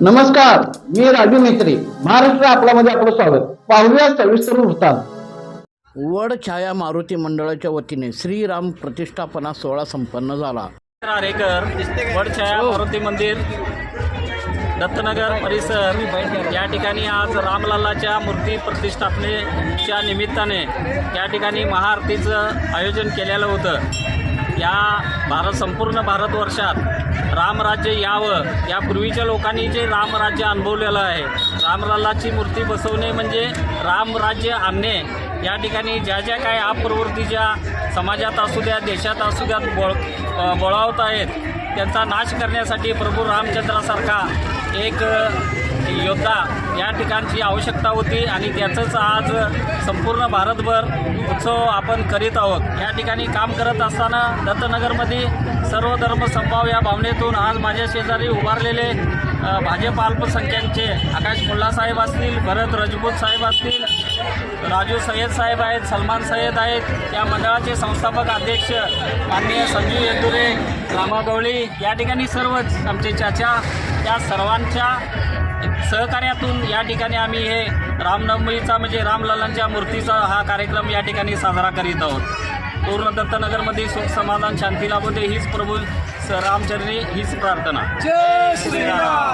नमस्कार मी राजू मेत्री महाराष्ट्र आपल्यामध्ये आपलं स्वागत. पाहूया सविस्तर वृत्तांत. वड छाया मारुती मंडळाच्या वतीने श्रीराम प्रतिष्ठापना सोहळा संपन्न झाला. आरेकर वडछाया मारुती मंदिर दत्तनगर परिसर. या ठिकाणी आज रामलल्लाच्या मूर्ती प्रतिष्ठापनेच्या निमित्ताने या ठिकाणी महाआरतीचं आयोजन केलेलं होतं. या भारत संपूर्ण भारतवर्षात रामराज्य यावं. या पूर्वीच्या लोकांनी जे रामराज्य अनुभवलेलं आहे. रामलालाची मूर्ती बसवणे म्हणजे रामराज्य आणणे. या ठिकाणी ज्या ज्या काही अप्रवृत्तीच्या समाजात असू द्या देशात असू द्यात बोळ अ, बोळावत आहेत त्यांचा नाश करण्यासाठी प्रभू रामचंद्रासारखा एक योद्धा या ठिकाणची आवश्यकता होती आणि त्याचंच आज संपूर्ण भारतभर उत्सव आपण करीत आहोत. या ठिकाणी काम करत असताना दत्तनगरमध्ये सर्व धर्म संभाव या भावनेतून आज माझ्या शेजारी उभारलेले भाजप अल्पसंख्याकचे आकाश मुल्ला साहेब असतील भरत रजपूत साहेब असतील राजू सय्यद साहेब आहेत सलमान सय्यद आहेत या मंडळाचे संस्थापक अध्यक्ष माननीय संजू येदुरे रामा गवळी या ठिकाणी सर्वच आमचे चाचा या सर्वांच्या सहकार्यातून या ठिकाणी आम्ही हे रामनवमीचा म्हणजे रामलालांच्या मूर्तीचा हा कार्यक्रम या ठिकाणी साजरा करीत आहोत. पूर्ण दत्तनगरमध्ये सुख समाधान शांती लाभू दे हीच प्रभू स- रामचरणी हीच प्रार्थना. जय श्रीराम!